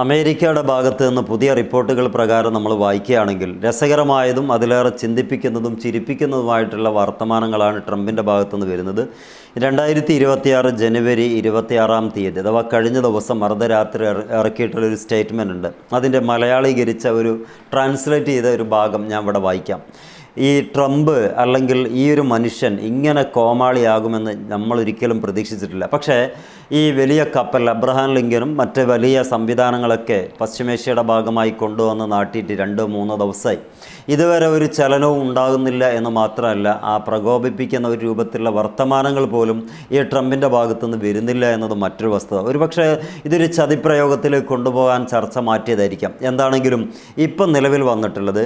അമേരിക്കയുടെ ഭാഗത്ത് നിന്ന് പുതിയ റിപ്പോർട്ടുകൾ പ്രകാരം നമ്മൾ വായിക്കുകയാണെങ്കിൽ രസകരമായതും അതിലേറെ ചിന്തിപ്പിക്കുന്നതും ചിരിപ്പിക്കുന്നതുമായിട്ടുള്ള വർത്തമാനങ്ങളാണ് ട്രംപിന്റെ ഭാഗത്തു നിന്ന് വരുന്നത്. രണ്ടായിരത്തി ഇരുപത്തിയാറ് ജനുവരി ഇരുപത്തിയാറാം തീയതി അഥവാ കഴിഞ്ഞ ദിവസം അർദ്ധരാത്രി ഇറക്കിയിട്ടുള്ള ഒരു സ്റ്റേറ്റ്മെന്റ് ഉണ്ട്. അതിന്റെ മലയാളീകരിച്ച ഒരു ട്രാൻസ്ലേറ്റ് ചെയ്ത ഒരു ഭാഗം ഞാൻ ഇവിടെ വായിക്കാം. ഈ ട്രംപ് അല്ലെങ്കിൽ ഈ ഒരു മനുഷ്യൻ ഇങ്ങനെ കോമാളിയാകുമെന്ന് നമ്മൾ ഒരിക്കലും പ്രതീക്ഷിച്ചിട്ടില്ല. പക്ഷേ ഈ വലിയ കപ്പൽ അബ്രഹാം ലിങ്കനും മറ്റ് വലിയ സംവിധാനങ്ങളൊക്കെ പശ്ചിമേഷ്യയുടെ ഭാഗമായി കൊണ്ടുവന്ന് നാട്ടിയിട്ട് രണ്ടോ മൂന്നോ ദിവസമായി. ഇതുവരെ ഒരു ചലനവും ഉണ്ടാകുന്നില്ല എന്ന് മാത്രമല്ല ആ പ്രകോപിപ്പിക്കുന്ന ഒരു രൂപത്തിലുള്ള വർത്തമാനങ്ങൾ പോലും ഈ ട്രംപിന്റെ ഭാഗത്തുനിന്ന് വരുന്നില്ല എന്നത് മറ്റൊരു വസ്തുത. ഒരുപക്ഷെ ഇതൊരു ചതിപ്രയോഗത്തിലേക്ക് കൊണ്ടുപോകാൻ ചർച്ച മാറ്റിയതായിരിക്കാം. എന്താണെങ്കിലും ഇപ്പം നിലവിൽ വന്നിട്ടുള്ളത്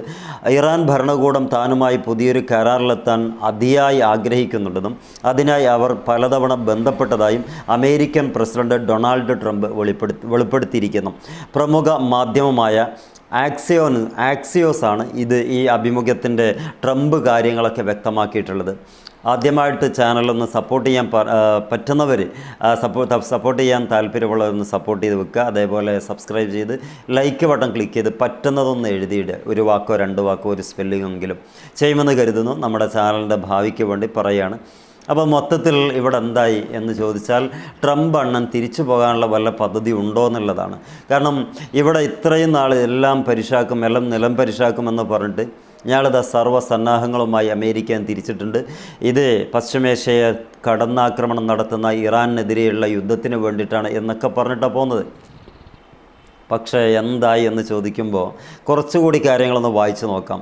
ഇറാൻ ഭരണകൂടം താനുമായി പുതിയൊരു കരാറിലെത്താൻ അതിയായി ആഗ്രഹിക്കുന്നുണ്ടെന്നും അതിനായി അവർ പലതവണ ബന്ധപ്പെട്ടതായും അമേരിക്കൻ പ്രസിഡന്റ് ഡൊണാൾഡ് ട്രംപ് വെളിപ്പെടുത്തി വെളിപ്പെടുത്തിയിരിക്കുന്നു. പ്രമുഖ മാധ്യമമായ ആക്സിയോന് ആക്സിയോസാണ് ഇത് ഈ അഭിമുഖത്തിന്റെ ട്രംപ് കാര്യങ്ങളൊക്കെ വ്യക്തമാക്കിയിട്ടുള്ളത്. ആദ്യമായിട്ട് ചാനലൊന്ന് സപ്പോർട്ട് ചെയ്യാൻ പറ്റുന്നവർ സപ്പോർട്ട് സപ്പോർട്ട് ചെയ്യാൻ താല്പര്യമുള്ളവരൊന്ന് സപ്പോർട്ട് ചെയ്ത് വെക്കുക. അതേപോലെ സബ്സ്ക്രൈബ് ചെയ്ത് ലൈക്ക് ബട്ടൺ ക്ലിക്ക് ചെയ്ത് പറ്റുന്നതൊന്ന് എഴുതിയിടുക ഒരു വാക്കോ രണ്ട് വാക്കോ ഒരു സ്പെല്ലിങ്ങെങ്കിലും ചെയ്യുമെന്ന് കരുതുന്നു. നമ്മുടെ ചാനലിന്റെ ഭാവിക്ക് വേണ്ടി പറയുകയാണ് അപ്പോൾ മൊത്തത്തിൽ ഇവിടെ എന്തായി എന്ന് ചോദിച്ചാൽ ട്രംപ് അണ്ണൻ തിരിച്ചു പോകാനുള്ള വല്ല പദ്ധതി ഉണ്ടോ എന്നുള്ളതാണ്. കാരണം ഇവിടെ ഇത്രയും നാൾ എല്ലാം പരിശാക്കും എല്ലാം നിലം പരിശാക്കുമെന്ന് പറഞ്ഞിട്ട് ഞാളിത് സർവസന്നാഹങ്ങളുമായി അമേരിക്ക തിരിച്ചിട്ടുണ്ട്. ഇത് പശ്ചിമേഷ്യയെ കടന്നാക്രമണം നടത്തുന്ന ഇറാനെതിരെയുള്ള യുദ്ധത്തിന് വേണ്ടിയിട്ടാണ് എന്നൊക്കെ പറഞ്ഞിട്ടാണ് പോകുന്നത് പക്ഷേ എന്തായി എന്ന് ചോദിക്കുമ്പോൾ കുറച്ചുകൂടി കാര്യങ്ങളൊന്ന് വായിച്ചു നോക്കാം.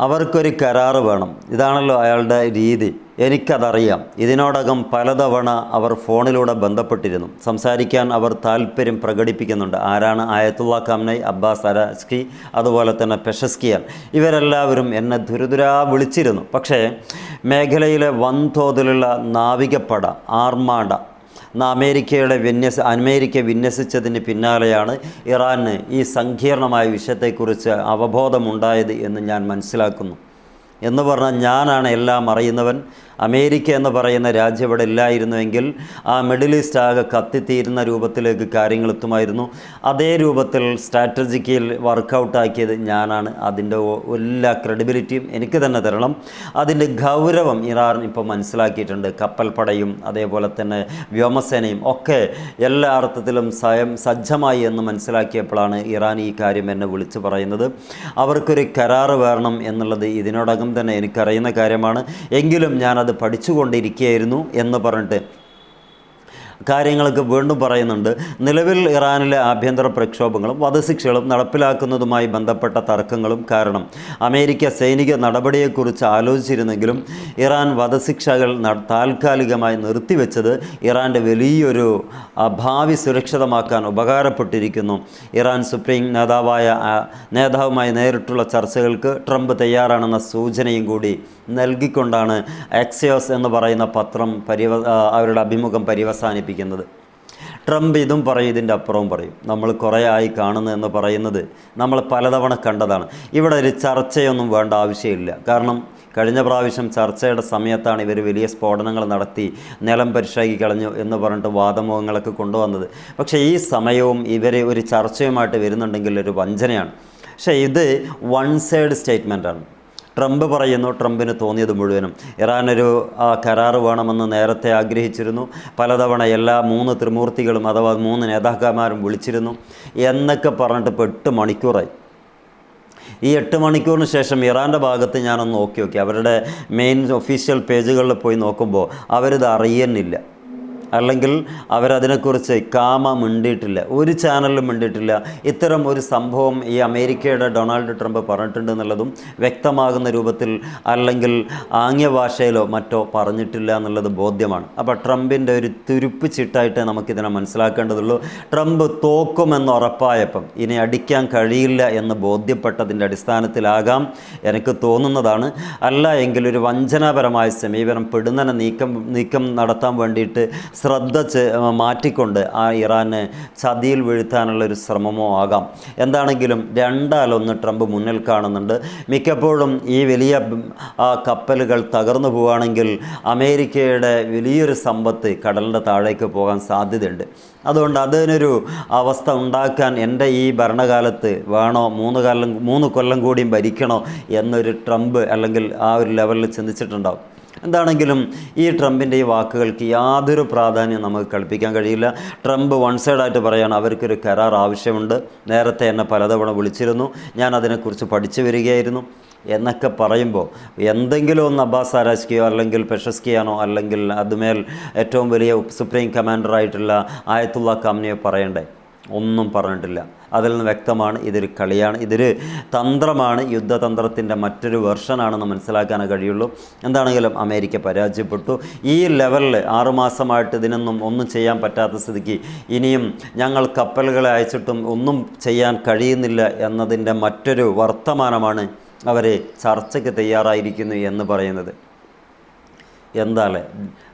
അവർക്കൊരു കരാറ് വേണം. ഇതാണല്ലോ അയാളുടെ രീതി. എനിക്കതറിയാം. ഇതിനോടകം പലതവണ അവർ ഫോണിലൂടെ ബന്ധപ്പെട്ടിരുന്നു. സംസാരിക്കാൻ അവർ താല്പര്യം പ്രകടിപ്പിക്കുന്നുണ്ട്. ആരാണ് ആയത്തുള്ള കാംനൈ അബ്ബാസ് അരാസ്കി അതുപോലെ തന്നെ പെഷസ്കിയാൻ. ഇവരെല്ലാവരും എന്നെ ദുരിതുരാ വിളിച്ചിരുന്നു. പക്ഷേ മേഖലയിലെ വൻതോതിലുള്ള നാവികപ്പട ആർമാഡ അമേരിക്കയുടെ വിന്യസ അമേരിക്ക വിന്യസിച്ചതിന് പിന്നാലെയാണ് ഇറാന് ഈ സങ്കീർണമായ വിഷയത്തെക്കുറിച്ച് അവബോധമുണ്ടായത് എന്ന് ഞാൻ മനസ്സിലാക്കുന്നു. എന്ന് പറഞ്ഞാൽ ഞാനാണ് എല്ലാം അറിയുന്നവൻ. അമേരിക്ക എന്ന് പറയുന്ന രാജ്യം ഇവിടെ ഇല്ലായിരുന്നുവെങ്കിൽ ആ മിഡിൽ ഈസ്റ്റ് ആകെ കത്തിത്തീരുന്ന രൂപത്തിലേക്ക് കാര്യങ്ങൾ എത്തുമായിരുന്നു. അതേ രൂപത്തിൽ സ്ട്രാറ്റജിക്കൽ വർക്കൗട്ടാക്കിയത് ഞാനാണ്. അതിന്റെ എല്ലാ ക്രെഡിബിലിറ്റിയും എനിക്ക് തന്നെ തരണം. അതിന്റെ ഗൗരവം ഇറാൻ ഇപ്പോൾ മനസ്സിലാക്കിയിട്ടുണ്ട്. കപ്പൽപ്പടയും അതേപോലെ തന്നെ വ്യോമസേനയും ഒക്കെ എല്ലാ അർത്ഥത്തിലും സ്വയം സജ്ജമായി എന്ന് മനസ്സിലാക്കിയപ്പോഴാണ് ഇറാൻ ഈ കാര്യം എന്നെ വിളിച്ചു പറയുന്നത്. അവർക്കൊരു കരാറ് വേണം എന്നുള്ളത് ഇതിനോടകം തന്നെ എനിക്കറിയുന്ന കാര്യമാണ്. എങ്കിലും ഞാനത് പഠിച്ചുകൊണ്ടിരിക്കുകയായിരുന്നു എന്ന് പറഞ്ഞിട്ട് കാര്യങ്ങളൊക്കെ വീണ്ടും പറയുന്നുണ്ട്. നിലവിൽ ഇറാനിലെ ആഭ്യന്തര പ്രക്ഷോഭങ്ങളും വധശിക്ഷകളും നടപ്പിലാക്കുന്നതുമായി ബന്ധപ്പെട്ട തർക്കങ്ങളും കാരണം അമേരിക്ക സൈനിക നടപടിയെക്കുറിച്ച് ആലോചിച്ചിരുന്നെങ്കിലും ഇറാൻ വധശിക്ഷകൾ താൽക്കാലികമായി നിർത്തിവെച്ചത് ഇറാന്റെ വലിയൊരു ഭാവി സുരക്ഷിതമാക്കാൻ ഉപകാരപ്പെട്ടിരിക്കുന്നു. ഇറാൻ സുപ്രീം നേതാവായ നേതാവുമായി നേരിട്ടുള്ള ചർച്ചകൾക്ക് ട്രംപ് തയ്യാറാണെന്ന സൂചനയും കൂടി നൽകിക്കൊണ്ടാണ് എക്സയോസ് എന്ന് പറയുന്ന പത്രം പരിവ അവരുടെ അഭിമുഖം പര്യവസാനിപ്പിക്കുന്നത് ട്രംപ് ഇതും പറയും ഇതിന്റെ അപ്പുറവും പറയും. നമ്മൾ കുറേ ആയി കാണുന്നു എന്ന് പറയുന്നത് നമ്മൾ പലതവണ കണ്ടതാണ്. ഇവിടെ ഒരു ചർച്ചയൊന്നും വേണ്ട ആവശ്യമില്ല. കാരണം കഴിഞ്ഞ പ്രാവശ്യം ചർച്ചയുടെ സമയത്താണ് ഇവർ വലിയ സ്ഫോടനങ്ങൾ നടത്തി നിലം പരിശാക്കി കളഞ്ഞു എന്ന് പറഞ്ഞിട്ട് വാദമുഖങ്ങളൊക്കെ കൊണ്ടുവന്നത്. പക്ഷേ ഈ സമയവും ഇവർ ഒരു ചർച്ചയുമായിട്ട് വരുന്നുണ്ടെങ്കിൽ ഒരു വഞ്ചനയാണ്. പക്ഷേ ഇത് വൺ സൈഡ് സ്റ്റേറ്റ്മെന്റാണ് ട്രംപ് പറയുന്നു ട്രംപിന് തോന്നിയത് മുഴുവനും. ഇറാനൊരു ആ, കരാറ് വേണമെന്ന് നേരത്തെ ആഗ്രഹിച്ചിരുന്നു. പലതവണ എല്ലാ മൂന്ന് ത്രിമൂർത്തികളും അഥവാ മൂന്ന് നേതാക്കന്മാരും വിളിച്ചിരുന്നു. എന്നൊക്കെ പറഞ്ഞിട്ട് ഇപ്പോൾ എട്ട് മണിക്കൂറായി. ഈ എട്ട് മണിക്കൂറിന് ശേഷം ഇറാന്റെ ഭാഗത്ത് ഞാനൊന്ന് നോക്കി നോക്കി. അവരുടെ മെയിൻ ഒഫീഷ്യൽ പേജുകളിൽ പോയി നോക്കുമ്പോൾ അവരിത് അറിയുന്നില്ല. അല്ലെങ്കിൽ അവരതിനെക്കുറിച്ച് കാമ മിണ്ടിയിട്ടില്ല ഒരു ചാനലിലും മിണ്ടിയിട്ടില്ല. ഇത്തരം ഒരു സംഭവം ഈ അമേരിക്കയുടെ ഡൊണാൾഡ് ട്രംപ് പറഞ്ഞിട്ടുണ്ട് എന്നുള്ളതും വ്യക്തമാകുന്ന രൂപത്തിൽ അല്ലെങ്കിൽ ആംഗ്യ ഭാഷയിലോ മറ്റോ പറഞ്ഞിട്ടില്ല എന്നുള്ളത് ബോധ്യമാണ്. അപ്പോൾ ട്രംപിന്റെ ഒരു തുരുപ്പ് ചിട്ടായിട്ട് നമുക്കിതിനെ മനസ്സിലാക്കേണ്ടതുള്ളൂ. ട്രംപ് തോക്കുമെന്ന് ഉറപ്പായപ്പം ഇനി അടിക്കാൻ കഴിയില്ല എന്ന് ബോധ്യപ്പെട്ടതിന്റെ അടിസ്ഥാനത്തിലാകാം എനിക്ക് തോന്നുന്നതാണ്. അല്ല എങ്കിൽ ഒരു വഞ്ചനാപരമായ സമീപനം പെടുന്നനെ നീക്കം നീക്കം നടത്താൻ വേണ്ടിയിട്ട് ശ്രദ്ധ മാറ്റിക്കൊണ്ട് ആ ഇറാനെ ചതിയിൽ വീഴ്ത്താനുള്ള ഒരു ശ്രമമോ ആകാം. എന്താണെങ്കിലും രണ്ടാലൊന്ന് ട്രംപ് മുന്നിൽ കാണുന്നുണ്ട്. മിക്കപ്പോഴും ഈ വലിയ കപ്പലുകൾ തകർന്നു പോവുകയാണെങ്കിൽ അമേരിക്കയുടെ വലിയൊരു സമ്പത്ത് കടലിന്റെ താഴേക്ക് പോകാൻ സാധ്യതയുണ്ട്. അതുകൊണ്ട് അതിനൊരു അവസ്ഥ ഉണ്ടാക്കാൻ എന്റെ ഈ ഭരണകാലത്ത് വേണോ മൂന്ന് കാലം മൂന്ന് കൊല്ലം കൂടിയും ഭരിക്കണോ എന്നൊരു ട്രംപ് അല്ലെങ്കിൽ ആ ഒരു ലെവലിൽ ചിന്തിച്ചിട്ടുണ്ടാവും. എന്താണെങ്കിലും ഈ ട്രംപിന്റെ ഈ വാക്കുകൾക്ക് യാതൊരു പ്രാധാന്യം നമുക്ക് കളിപ്പിക്കാൻ കഴിയില്ല. ട്രംപ് വൺ സൈഡായിട്ട് പറയാണ് അവർക്കൊരു കരാർ ആവശ്യമുണ്ട്. നേരത്തെ എന്നെ പലതവണ വിളിച്ചിരുന്നു. ഞാൻ അതിനെക്കുറിച്ച് പഠിച്ചു വരികയായിരുന്നു. എന്നൊക്കെ പറയുമ്പോൾ എന്തെങ്കിലും ഒന്ന് അബ്ബാസ് ആരാജ്കിയോ അല്ലെങ്കിൽ പെഷസ്കിയാനോ അല്ലെങ്കിൽ അതുമേൽ ഏറ്റവും വലിയ സുപ്രീം കമാൻഡറായിട്ടുള്ള ആയത്തുള്ള കാമിനിയോ പറയണ്ടേ? ഒന്നും പറഞ്ഞിട്ടില്ല. അതിൽ നിന്ന് വ്യക്തമാണ് ഇതൊരു കളിയാണ് ഇതൊരു തന്ത്രമാണ് യുദ്ധതന്ത്രത്തിന്റെ മറ്റൊരു വെർഷനാണെന്ന് മനസ്സിലാക്കാൻ കഴിയുള്ളൂ. എന്താണെങ്കിലും അമേരിക്ക പരാജയപ്പെട്ടു. ഈ ലെവലിൽ ആറുമാസമായിട്ട് ഇതിനൊന്നും ഒന്നും ചെയ്യാൻ പറ്റാത്ത സ്ഥിതിക്ക് ഇനിയും ഞങ്ങൾ കപ്പലുകളെ അയച്ചിട്ടും ഒന്നും ചെയ്യാൻ കഴിയുന്നില്ല എന്നതിന്റെ മറ്റൊരു വർത്തമാനമാണ് അവരെ ചർച്ചയ്ക്ക് തയ്യാറായിരിക്കുന്നു എന്ന് പറയുന്നത്. എന്താണ്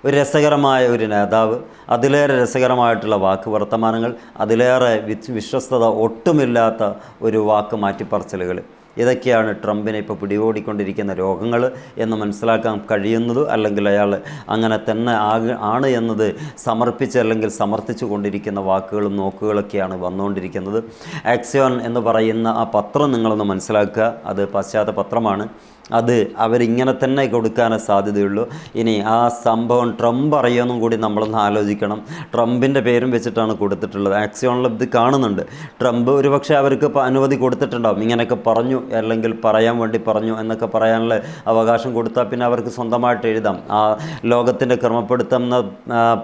ഒരു രസകരമായ ഒരു നേതാവ് അതിലേറെ രസകരമായിട്ടുള്ള വാക്ക് വർത്തമാനങ്ങൾ അതിലേറെ വിശ്വസ്തത ഒട്ടുമില്ലാത്ത ഒരു വാക്ക് മാറ്റിപ്പറച്ചലുകൾ. ഇതൊക്കെയാണ് ട്രംപിനെ ഇപ്പോൾ പിടികൂടിക്കൊണ്ടിരിക്കുന്ന രോഗങ്ങൾ എന്ന് മനസ്സിലാക്കാൻ കഴിയുന്നത് അല്ലെങ്കിൽ അയാൾ അങ്ങനെ തന്നെ ആക ആണ് എന്നത് സമർപ്പിച്ച് അല്ലെങ്കിൽ സമർത്ഥിച്ചു കൊണ്ടിരിക്കുന്ന വാക്കുകളും നോക്കുകളൊക്കെയാണ് വന്നുകൊണ്ടിരിക്കുന്നത്. ആക്സിയോൺ എന്ന് പറയുന്ന ആ പത്രം നിങ്ങളൊന്ന് മനസ്സിലാക്കുക. അത് പാശ്ചാത്യ പത്രമാണ് അത് അവരിങ്ങനെ തന്നെ കൊടുക്കാനേ സാധ്യതയുള്ളൂ. ഇനി ആ സംഭവം ട്രംപ് അറിയുമെന്നും കൂടി നമ്മളൊന്ന് ആലോചിക്കണം. ട്രംപിന്റെ പേരും വെച്ചിട്ടാണ് കൊടുത്തിട്ടുള്ളത്. ആക്സിയോണിൽ ഇത് കാണുന്നുണ്ട്. ട്രംപ് ഒരുപക്ഷെ അവർക്ക് അനുമതി കൊടുത്തിട്ടുണ്ടാവും. ഇങ്ങനെയൊക്കെ പറഞ്ഞു അല്ലെങ്കിൽ പറയാൻ വേണ്ടി പറഞ്ഞു എന്നൊക്കെ പറയാനുള്ള അവകാശം കൊടുത്താൽ പിന്നെ അവർക്ക് സ്വന്തമായിട്ട് എഴുതാം. ആ ലോകത്തിന്റെ ക്രമപ്പെടുത്തുന്ന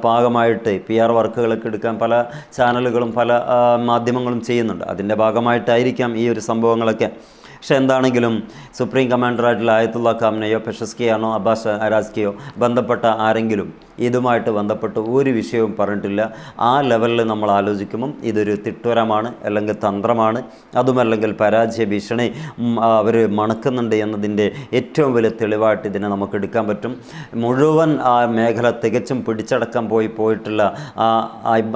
ഭാഗമായിട്ട് പി ആർ വർക്കുകളൊക്കെ എടുക്കാൻ പല ചാനലുകളും പല മാധ്യമങ്ങളും ചെയ്യുന്നുണ്ട്. അതിന്റെ ഭാഗമായിട്ടായിരിക്കാം ഈ ഒരു സംഭവങ്ങളൊക്കെ. പക്ഷെ എന്താണെങ്കിലും സുപ്രീം കമാൻഡറായിട്ടുള്ള ആയത്തുള്ള ഖാമിനെയോ പെഷസ്കിയാണോ അബ്ബാസ് അരാസ്കിയോ ബന്ധപ്പെട്ട ആരെങ്കിലും ഇതുമായിട്ട് ബന്ധപ്പെട്ട് ഒരു വിഷയവും പറഞ്ഞിട്ടില്ല. ആ ലെവലിൽ നമ്മൾ ആലോചിക്കുമ്പം ഇതൊരു തിട്ടൂരമാണ് അല്ലെങ്കിൽ തന്ത്രമാണ്. അതുമല്ലെങ്കിൽ പരാജയ ഭീഷണി അവർ മണക്കുന്നുണ്ട് എന്നതിന്റെ ഏറ്റവും വലിയ തെളിവായിട്ട് ഇതിനെ നമുക്ക് എടുക്കാൻ പറ്റും. മുഴുവൻ ആ മേഖല തികച്ചും പിടിച്ചടക്കാൻ പോയി പോയിട്ടുള്ള ആ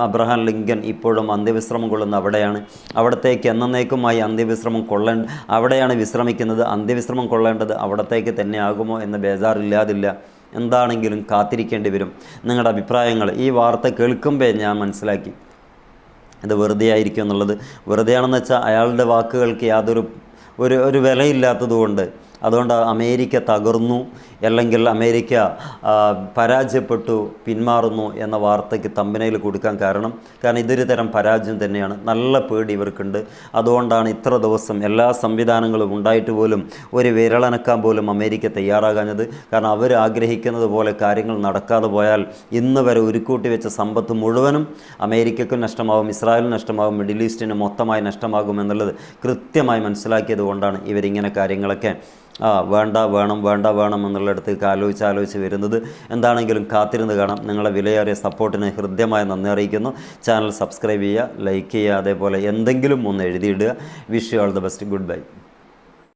അബ്രഹാം ലിങ്കൻ ഇപ്പോഴും അന്ത്യവിശ്രമം കൊള്ളുന്ന അവിടെയാണ്. അവിടത്തേക്ക് എന്നേക്കുമായി അന്ത്യവിശ്രമം കൊള്ളേണ്ട അവിടെയാണ് വിശ്രമിക്കുന്നത്. അന്ത്യവിശ്രമം കൊള്ളേണ്ടത് അവിടത്തേക്ക് തന്നെ ആകുമോ എന്ന ബേജാറില്ലാതില്ല. എന്താണെങ്കിലും കാത്തിരിക്കേണ്ടി വരും. നിങ്ങളുടെ അഭിപ്രായങ്ങൾ ഈ വാർത്ത കേൾക്കുമ്പോൾ ഞാൻ മനസ്സിലാക്കി. ഇത് വെറുതെ ആയിരിക്കും എന്നുള്ളത്. വെറുതെയാണെന്ന് വെച്ചാൽ അയാളുടെ വാക്കുകൾക്ക് യാതൊരു ഒരു ഒരു വിലയില്ലാത്തതുകൊണ്ട് അതുകൊണ്ട് അമേരിക്ക തകർന്നു അല്ലെങ്കിൽ അമേരിക്ക പരാജയപ്പെട്ടു പിന്മാറുന്നു എന്ന വാർത്തയ്ക്ക് തമ്പനയിൽ കൊടുക്കാൻ കാരണം കാരണം ഇതൊരു തരം പരാജയം തന്നെയാണ്. നല്ല പേടി ഇവർക്കുണ്ട്. അതുകൊണ്ടാണ് ഇത്ര ദിവസം എല്ലാ സംവിധാനങ്ങളും ഉണ്ടായിട്ട് പോലും ഒരു വിരളനക്കാൻ പോലും അമേരിക്ക തയ്യാറാകാഞ്ഞത്. കാരണം അവർ ആഗ്രഹിക്കുന്നത് പോലെ കാര്യങ്ങൾ നടക്കാതെ പോയാൽ ഇന്ന് വരെ ഉരുക്കൂട്ടി വെച്ച സമ്പത്ത് മുഴുവനും അമേരിക്കയ്ക്കും നഷ്ടമാകും ഇസ്രായേലിനും നഷ്ടമാകും മിഡിൽ ഈസ്റ്റിന് മൊത്തമായി നഷ്ടമാകും എന്നുള്ളത് കൃത്യമായി മനസ്സിലാക്കിയത് കൊണ്ടാണ് ഇവരിങ്ങനെ കാര്യങ്ങളൊക്കെ ആ വേണ്ട വേണം വേണ്ട വേണം എന്നുള്ളിടത്തേക്ക് ആലോചിച്ച് ആലോചിച്ച് വരുന്നത് എന്താണെങ്കിലും കാത്തിരുന്ന് കാണാം. നിങ്ങളെ വിലയേറിയ സപ്പോർട്ടിന് ഹൃദ്യമായി നന്ദി അറിയിക്കുന്നു. ചാനൽ സബ്സ്ക്രൈബ് ചെയ്യുക ലൈക്ക് ചെയ്യുക അതേപോലെ എന്തെങ്കിലും ഒന്ന് എഴുതിയിടുക. Wish you all the best. Goodbye.